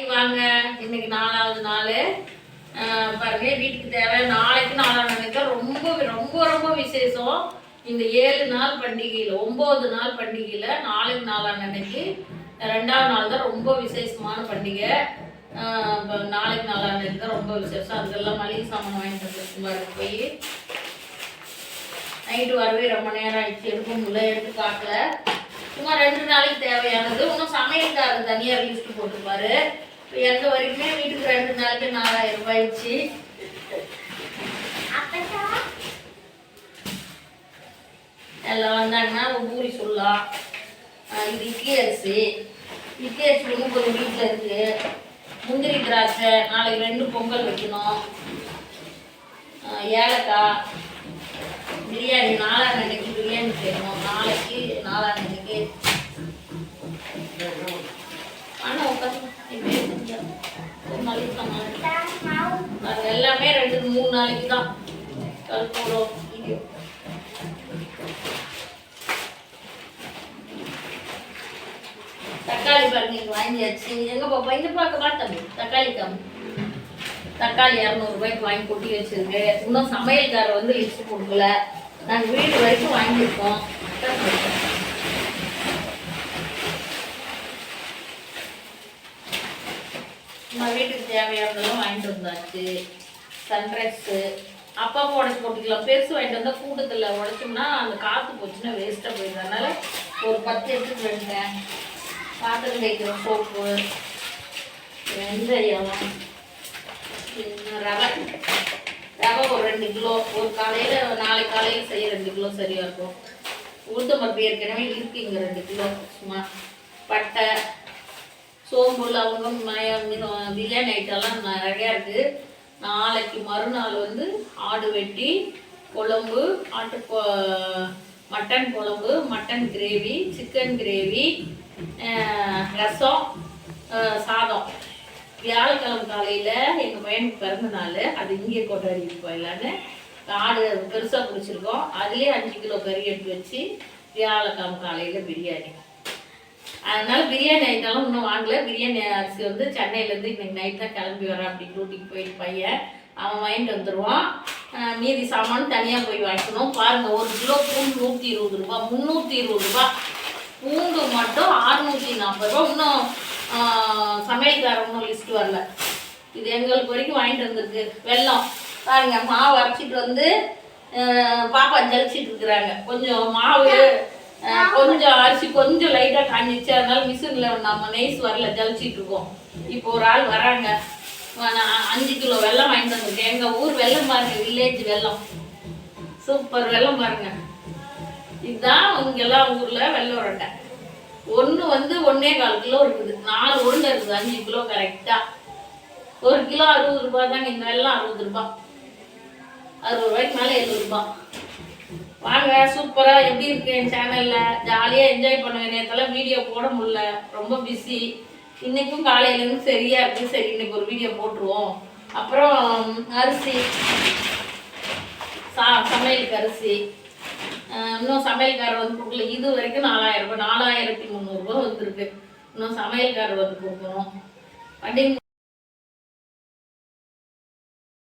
வாங்க. இன்னைக்கு நாலாவது நாள். பாருங்க வீட்டுக்கு தேவை. நாளைக்கு நாளான்னைக்கு ரொம்ப ரொம்ப ரொம்ப விசேஷம். இந்த ஏழு நாள் பண்டிகையில் ஒம்பது நாள் பண்டிகையில் நாளைக்கு நாளான்னைக்கு ரெண்டாவது நாள் தான் ரொம்ப விசேஷமான பண்டிகை. நாளைக்கு நாலாம் நாளைக்கு தான் ரொம்ப விசேஷம். அதுக்கெல்லாம் மளிகை சாமான் வாங்கிட்டு வந்துருக்கு போய். நைட்டு வரவே ரொம்ப நேரம் ஆயிடுச்சு. எடுக்க முடியல எடுத்து காட்டல. சும்மா ரெண்டு நாளைக்கு தேவையானது. இன்னும் சமையல்காரர் தனியாக லிஸ்ட் போட்டுப்பாரு. இப்போ எங்க வரைக்குமே வீட்டுக்கு ரெண்டு நாளைக்கு நாலாயிரம் ரூபாய் ஆயிடுச்சு. எல்லாம் வந்தாங்கன்னா பூரி சொல்லலாம். இது இட்லி அரிசி. இட்லி அரிசி வந்து கொஞ்சம் வீட்டில் இருக்கு. முந்திரி திராட்சை நாளைக்கு ரெண்டு பொங்கல் வைக்கணும். ஏலக்காய் பிரியாணி நாளான்னைக்கு பிரியாணி செய்யணும். நாளைக்கு நாளான்னைக்கு ஆனால் உட்காந்து ஒரு நாளைக்கு சமாளம் அது எல்லாமே ரெண்டு மூணு நாளைக்கு தான் கற்பூரம் தக்காளி பாருங்க வாங்கியாச்சு. எங்க பாப்பா? இங்க பார்க்க மாட்டோம் தக்காளி கம் தக்காளி இரநூறுபாய்க்கு வாங்கி கொட்டி வச்சிருக்கு இன்னும் சமையல்காரர் வந்து லிஸ்ட் கொடுக்கல. நாங்கள் வீடு வரைக்கும் வாங்கியிருக்கோம். நம்ம வீட்டுக்கு தேவையானதெல்லாம் வாங்கிட்டு வந்தாச்சு. சன்ரைஸு அப்பாவும் உடச்சி போட்டுக்கலாம். பெருசு வாங்கிட்டு வந்தால் கூட்டத்தில் உடச்சோம்னா அந்த காற்று போச்சுன்னா வேஸ்ட்டாக போயிடுது. அதனால் ஒரு பத்து எடுத்துட்டு வந்துட்டேன் பாத்திரம் வைக்கிற சோப்பு வெந்தயம் ரவை. ரவை ஒரு ரெண்டு கிலோ. ஒரு காலையில் நாளை காலையில் செய்ய ரெண்டு கிலோ சரியாக இருக்கும். உளுத்தம்பருப்பு ஏற்கனவே இருக்கு இங்கே ரெண்டு கிலோ. சும்மா பட்டை சோம்பு லவங்கம் மயம் பிரியாணி ஐட்டம்லாம் நிறையா இருக்குது நாளைக்கு மறுநாள் வந்து ஆடு வெட்டி குழம்பு ஆட்டு மட்டன் குழம்பு மட்டன் கிரேவி சிக்கன் கிரேவி ரசம் சாதம். வியாழக்கிழமை காலையில் எங்கள் பையனுக்கு பிறந்த நாள். அது இங்கே கொண்டாடிட்டு போயிடலான்னு ஆடு பெருசாக பிடிச்சிருக்கோம் அதுலேயே அஞ்சு கிலோ கறி எடுத்து வச்சு வியாழக்கிழமை காலையில் பிரியாணி. அதனால பிரியாணி ஐட்டம்லாம் இன்னும் வாங்கல. பிரியாணி அரிசி வந்து சென்னையிலேருந்து இன்னைக்கு நைட் தான் கிளம்பி வரேன் அப்படி டூட்டிக்கு போயிட்டு பையன் அவன் வாங்கிட்டு வந்துடுவான் மீதி சாமான் தனியாக போய் வாங்கிக்கணும். பாருங்க ஒரு கிலோ பூண்டு நூற்றி இருபது ரூபா முந்நூற்றி இருபது ரூபா. பூண்டு மட்டும் அறுநூற்றி நாற்பது ரூபா. இன்னும் அஹ், சமையல்காரன் லிஸ்ட் வரல. இது எங்களுக்கு வரைக்கும் வாங்கிட்டு வந்திருக்கு. வெல்லம். பாருங்க மாவு அரைச்சிட்டு வந்து பாப்பா ஜலிச்சிட்டு இருக்கிறாங்க. கொஞ்சம் மாவு கொஞ்சம் அரிசி கொஞ்சம் லைட்டாக காஞ்சிச்சு அதனால மிஷினில் நம்ம நெய்ஸ் வரல ஜலிச்சிட்டு இருக்கோம். இப்போ ஒரு ஆள் வராங்க. நான் அஞ்சு கிலோ வெள்ளம் வாங்கிட்டு வந்திருக்கேன் எங்கள் ஊர் வெல்லம் பாருங்க வில்லேஜ் வெல்லம். சூப்பர் வெல்லம் பாருங்க. இதுதான் இங்கெல்லாம் ஊரில் வெள்ளம் உருண்டை. ஒன்று வந்து ஒன்றே கால் கிலோ இருக்குது. நாலு உருண்டை இருக்குது. அஞ்சு கிலோ கரெக்டாக ஒரு கிலோ அறுபது ரூபாய் தாங்க. இந்த வெள்ளம் அறுபது ரூபாய். அறுபது ரூபாய்க்கு மேலே எழுபது ரூபாய். வாங்க சூப்பராக எப்படி இருக்கு என் சேனலில் ஜாலியாக என்ஜாய் பண்ணுவேன் நேரத்தில் வீடியோ போட முடியல. ரொம்ப பிஸி இன்னைக்கும் காலையிலேருந்து சரியா இருக்கு. சரி இன்னைக்கு ஒரு வீடியோ போட்டுருவோம். அப்புறம் அரிசி. சா சமையலுக்கு அரிசி. இன்னும் சமையல்காரர் வந்து கொடுக்கல. இது வரைக்கும் நாலாயிரம் ரூபாய் நாலாயிரத்தி முந்நூறுபா வந்திருக்கு. இன்னும் சமையல்காரர் வந்து கொடுக்கணும். வண்டி